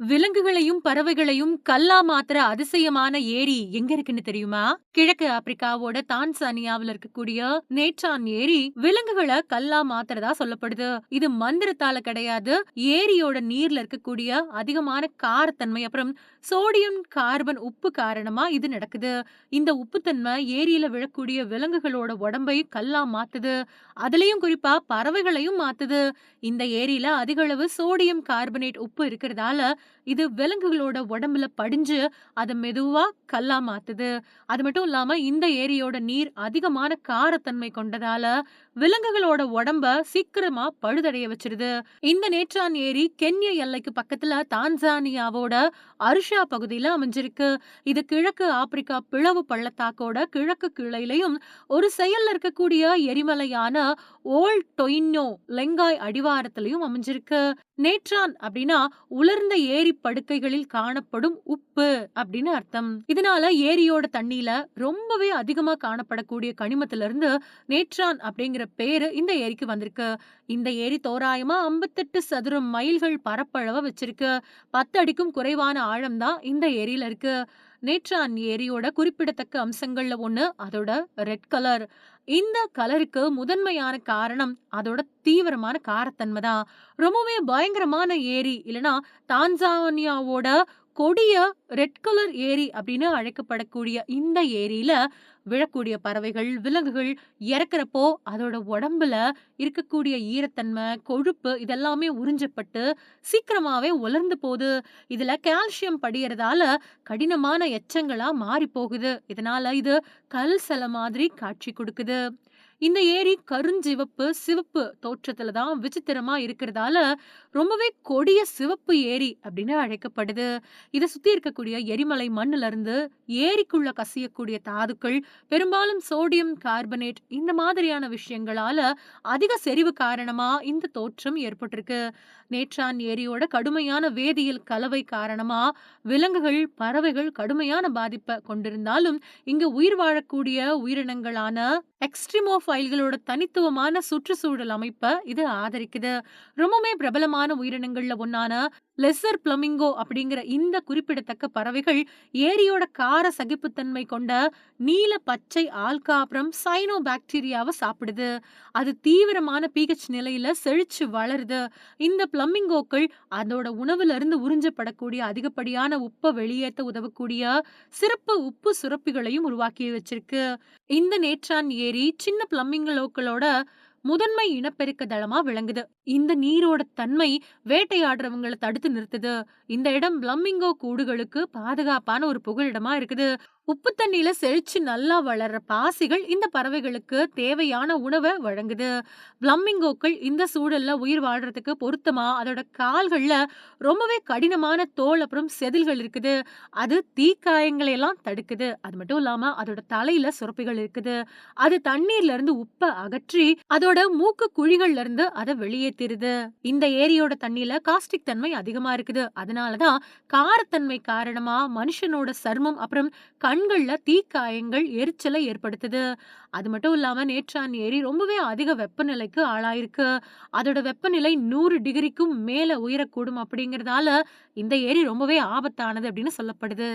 விலங்குகளையும், பறவைகளையும் கல்லா மாத்துற அதிசயமான ஏரி எங்க இருக்குன்னு தெரியுமா? கிழக்கு ஆப்பிரிக்காவோட தான்சானியாவுல இருக்கக்கூடிய நேற்றான் ஏரி விலங்குகள கல்லா மாத்துறதா சொல்லப்படுது. இது மந்திரத்தால கிடையாது. ஏரியோட நீர்ல இருக்கக்கூடிய அதிகமான காரத்தன்மை அப்புறம் சோடியம் கார்பன் உப்பு காரணமா இது நடக்குது. இந்த உப்புத்தன்மை ஏரியில விழக்கூடிய விலங்குகளோட உடம்பை கல்லா மாத்துது. அதுலயும் குறிப்பா பறவைகளையும் மாத்துது. இந்த ஏரியில அதிக அளவு சோடியம் கார்பனேட் உப்பு இருக்கிறதால இது விலங்குகளோட உடம்புல படிஞ்சு அத மெதுவா கல்லா மாத்துது. அது மட்டும் இல்லாம இந்த ஏரியோட நீர் அதிகமான காரத்தன்மை கொண்டதால விலங்குகளோட உடம்ப சீக்கிரமா பழுதடைய வச்சிருது. இந்த நேற்றான் ஏரி கென்ய எல்லைக்கு பக்கத்துல தான்சானியாவோட அருஷா பகுதியில அமைஞ்சிருக்கு. இது கிழக்கு ஆப்பிரிக்கா பிளவு பள்ளத்தாக்கோட கிழக்கு கிளையிலையும் ஒரு செயல்ல இருக்கக்கூடிய எரிமலையான ஓல் டொயின்னோ லெங்காய் அடிவாரத்திலையும் அமைஞ்சிருக்கு. நேற்றான் அப்படின்னா உலர்ந்த ஏரி படுக்கைகளில் காணப்படும் உப்பு அப்படின்னு அர்த்தம். இதனால ஏரியோட தண்ணியில ரொம்பவே அதிகமா காணப்படக்கூடிய கனிமத்துல இருந்து நேற்றான் அப்படிங்கிற பேரு இந்த ஏரிக்கு வந்திருக்கு. இந்த ஏரி தோராயமா 58 சதுர மைல்கள் பரப்பளவை வச்சிருக்கு. 10 அடிக்கும் குறைவான ஆழம் தான் இந்த ஏரியில இருக்கு. நேட்ரான் ஏரியோட குறிப்பிடத்தக்க அம்சங்கள்ல ஒன்று அதோட ரெட் கலர். இந்த கலருக்கு முதன்மையான காரணம் அதோட தீவிரமான காரத்தன்மை தான். ரொம்பவே பயங்கரமான ஏரி இல்லனா தான்சானியாவோட கொடிய ரெட் கலர் ஏரி அப்படின்னு அழைக்கப்படக்கூடிய இந்த ஏரியில விழக்கூடிய பறவைகள், விலங்குகள் இறக்குறப்போ அதோட உடம்புல இருக்கக்கூடிய ஈரத்தன்மை, கொழுப்பு இதெல்லாமே உறிஞ்சப்பட்டு சீக்கிரமாவே உலர்ந்து போகுது இதுல கால்சியம் படியறதால கடினமான எச்சங்களா மாறி போகுது. இதனால இது கல் சில மாதிரி காட்சி கொடுக்குது இந்த ஏரி கருஞ்சிவப்பு, சிவப்பு தோற்றத்துல தான் விசித்திரமா இருக்கிறதால ரொம்பவே கொடிய சிவப்பு ஏரி அப்படின்னு அழைக்கப்படுது. இத சுத்தி இருக்கக்கூடிய எரிமலை மண்ணுல இருந்து ஏரிக்குள்ள கசியக்கூடிய தாதுக்கள், பெரும்பாலும் சோடியம் கார்பனேட் இந்த மாதிரியான விஷயங்களால அதிக செறிவு காரணமா இந்த தோற்றம் ஏற்பட்டிருக்கு. நேற்றான் ஏரியோட கடுமையான வேதியியல் கலவை காரணமா விலங்குகள், பறவைகள் கடுமையான பாதிப்பை கொண்டிருந்தாலும், இங்கு உயிர் வாழக்கூடிய உயிரினங்களான ஃபைல்களோட தனித்துவமான சுற்றுச்சூழல் அமைப்பை இது ஆதரிக்குது. ரொம்பவுமே பிரபலமான உயிரினங்கள்ல ஒண்ணான லெசர் பிளமிங்கோ அப்படிங்கிற இந்த குறிப்பிடத்தக்க பறவைகள் ஏரியோட கார சகிப்புத்தன்மை கொண்ட நீல பச்சை ஆல்கா அப்புறம் சயனோபாக்டீரியாவ சாப்பிடுது. அது தீவிரமான பிஹெச் நிலையில செழிச்சு வளருது. இந்த பிளமிங்கோக்கள் அதோட உணவுல இருந்து உறிஞ்சப்படக்கூடிய அதிகப்படியான உப்ப வெளியேற்ற உதவக்கூடிய சிறப்பு உப்பு சுரப்பிகளையும் உருவாக்கி வச்சிருக்கு. இந்த நேற்றான் ஏரி சின்ன பிளமிங்கோக்களோட முதன்மை இனப்பெருக்க தளமா விளங்குது. இந்த நீரோட தன்மை வேட்டையாடுறவங்கள தடுத்து நிறுத்துது. இந்த இடம் பிளம்மிங்கோ கூடுகளுக்கு பாதுகாப்பான ஒரு புகலிடமா இருக்குது. உப்பு தண்ணியில செழிச்சு நல்லா வளர்ற பாசிகள் இந்த பறவைகளுக்கு தேவையான உணவை வழங்குது. பிளம்மிங்கோக்கள் இந்த சூழல்ல உயிர் வாழ்றதுக்கு பொருத்தமா அதோட கால்கள்ல ரொம்பவே கடினமான தோல் அப்புறம் செதில்கள் இருக்குது. அது தீக்காயங்களை எல்லாம் தடுக்குது. அது மட்டும் இல்லாம அதோட தலையில சுரப்பிகள் இருக்குது. அது தண்ணீர்ல இருந்து உப்ப அகற்றி அதோட மூக்கு குழிகள்ல இருந்து அத வெளியேற்றிருது இந்த ஏரியோட தண்ணியில காஸ்டிக் தன்மை அதிகமா இருக்குது. அதனாலதான் காரத்தன்மை காரணமா மனுஷனோட சர்மம் அப்புறம் கண்கள்ல தீக்காயங்கள், எரிச்சலை ஏற்படுத்துது. அது மட்டும் இல்லாம நேற்றான் ஏரி ரொம்பவே அதிக வெப்பநிலைக்கு ஆளாயிருக்கு. அதோட வெப்பநிலை நூறு டிகிரிக்கும் மேல உயரக்கூடும் அப்படிங்கிறதால இந்த ஏரி ரொம்பவே ஆபத்தானது அப்படின்னு சொல்லப்படுது.